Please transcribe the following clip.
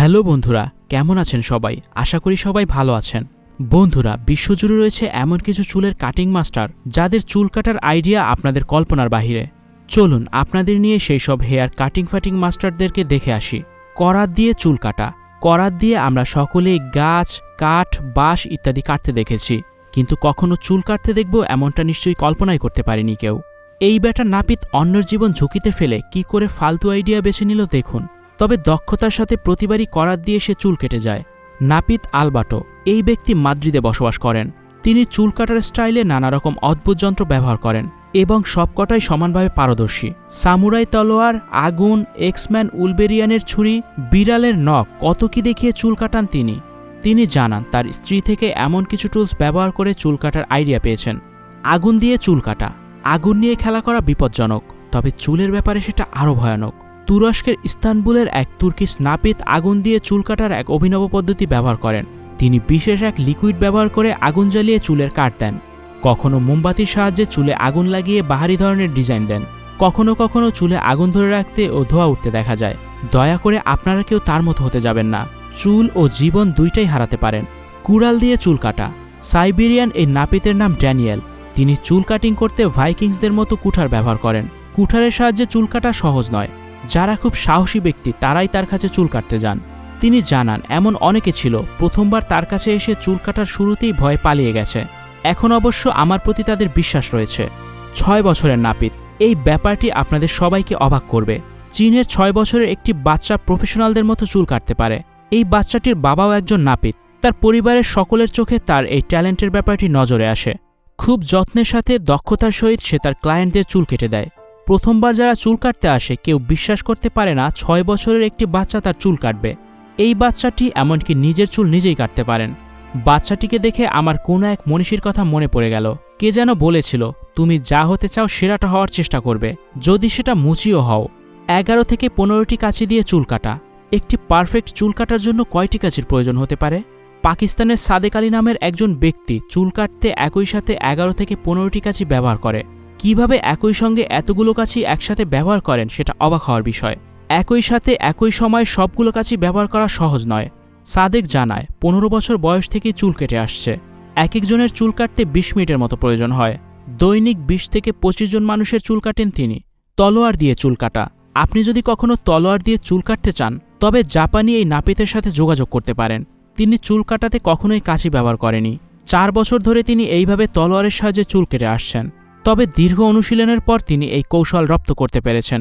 Hello বন্ধুরা, কেমন আছেন সবাই? আশা করি সবাই ভালো আছেন। বন্ধুরা, বিশ্বজুড়ে রয়েছে এমন কিছু চুলের কাটিং মাস্টার যাদের চুল কাটার আইডিয়া আপনাদের কল্পনার বাহিরে। চলুন, আপনাদের নিয়ে সেই সব হেয়ার কাটিং ফাটিং মাস্টারদেরকে দেখে আসি। করাত দিয়ে চুল কাটা, করাত দিয়ে আমরা সকলেই গাছ, কাঠ, বাঁশ ইত্যাদি কাটতে দেখেছি। কিন্তু কখনো চুল কাটতে দেখব এমনটা নিশ্চয়ই কল্পনাই করতে পারেনি কেউ। এই ব্যাটা নাপিত অন্যের জীবন ঝুঁকিতে ফেলে কি করে ফালতু আইডিয়া বেছে নিল দেখুন। তবে দক্ষতার সাথে প্রতিবারই করাত দিয়ে সে চুল কেটে যায়। নাপিত আলবাটো এই ব্যক্তি মাদ্রিদে বসবাস করেন। তিনি চুল কাটার স্টাইলে নানা রকম অদ্ভুত যন্ত্র ব্যবহার করেন এবং সবকটাই সমানভাবে পারদর্শী। সামুরাই তলোয়ার, আগুন, এক্সম্যান উলবেরিয়ানের ছুরি, বিড়ালের নখ, কত কি দেখিয়ে চুল কাটান তিনি? তিনি জানান, তার স্ত্রী থেকে এমন কিছু টুলস ব্যবহার করে চুল কাটার আইডিয়া পেয়েছেন। আগুন দিয়ে চুল কাটা। আগুন নিয়ে খেলা করা বিপজ্জনক, তবে চুলের ব্যাপারে সেটা আরও ভয়ানক। তুরস্কের ইস্তানবুলের এক তুর্কিশ নাপিত আগুন দিয়ে চুল কাটার এক অভিনব পদ্ধতি ব্যবহার করেন। তিনি বিশেষ এক লিকুইড ব্যবহার করে আগুন জ্বালিয়ে চুলের কাট দেন। কখনো মোমবাতির সাহায্যে চুলে আগুন লাগিয়ে বাহারি ধরনের ডিজাইন দেন। কখনো কখনো চুলে আগুন ধরে রাখতে ও ধোয়া উঠতে দেখা যায়। দয়া করে আপনারা কেউ তার মতো হতে যাবেন না। চুল ও জীবন দুইটাই হারাতে পারেন। কুড়াল দিয়ে চুল কাটা। সাইবেরিয়ান এই নাপিতের নাম ড্যানিয়েল। তিনি চুল কাটিং করতে ভাইকিংসদের মতো কুঠার ব্যবহার করেন। কুঠারের সাহায্যে চুল কাটা সহজ নয়। যারা খুব সাহসী ব্যক্তি, তারাই তার কাছে চুল কাটতে যান। তিনি জানান, এমন অনেকে ছিল, প্রথমবার তার কাছে এসে চুল কাটার শুরুতেই ভয় পালিয়ে গেছে। এখন অবশ্য আমার প্রতি তাদের বিশ্বাস রয়েছে। ছয় বছরের নাপিত, এই ব্যাপারটি আপনাদের সবাইকে অবাক করবে। চীনের ছয় বছরের একটি বাচ্চা প্রফেশনালদের মতো চুল কাটতে পারে। এই বাচ্চাটির বাবাও একজন নাপিত। তার পরিবারের সকলের চোখে তার এই ট্যালেন্টের ব্যাপারটি নজরে আসে। খুব যত্নের সাথে, দক্ষতার সহিত সে তার ক্লায়েন্টদের চুল কেটে দেয়। প্রথমবার যারা চুল কাটতে আসে, কেউ বিশ্বাস করতে পারে না ছয় বছরের একটি বাচ্চা তার চুল কাটবে। এই বাচ্চাটি এমনকি নিজের চুল নিজেই কাটতে পারেন। বাচ্চাটিকে দেখে আমার কোনো এক মনীষীর কথা মনে পড়ে গেল। কে যেন বলেছিল, তুমি যা হতে চাও সেরাটা হওয়ার চেষ্টা করবে। যদি সেটা মুচিও হও। এগারো থেকে পনেরোটি কাঁচি দিয়ে চুল কাটা। একটি পারফেক্ট চুল কাটার জন্য কয়টি কাঁচির প্রয়োজন হতে পারে? পাকিস্তানের সাদেক আলী নামের একজন ব্যক্তি চুল কাটতে একই সাথে এগারো থেকে পনেরোটি কাঁচি ব্যবহার করে। কীভাবে একই সঙ্গে এতগুলো কাছি একসাথে ব্যবহার করেন সেটা অবাক হওয়ার বিষয়। একই সাথে একই সময় সবগুলো কাছি ব্যবহার করা সহজ নয়। সাদেক জানায়, পনেরো বছর বয়স থেকেই চুল কেটে আসছে। এক একজনের চুল কাটতে বিশ মিনিটের মতো প্রয়োজন হয়। দৈনিক বিশ থেকে পঁচিশ জন মানুষের চুল কাটেন তিনি। তলোয়ার দিয়ে চুল কাটা। আপনি যদি কখনো তলোয়ার দিয়ে চুল কাটতে চান, তবে জাপানি এই নাপিতের সাথে যোগাযোগ করতে পারেন। তিনি চুল কাটাতে কখনোই কাঁচি ব্যবহার করেনি চার বছর ধরে তিনি এইভাবে তলোয়ারের সাহায্যে চুল কেটে আসছেন। তবে দীর্ঘ অনুশীলনের পর তিনি এই কৌশল রপ্ত করতে পেরেছেন।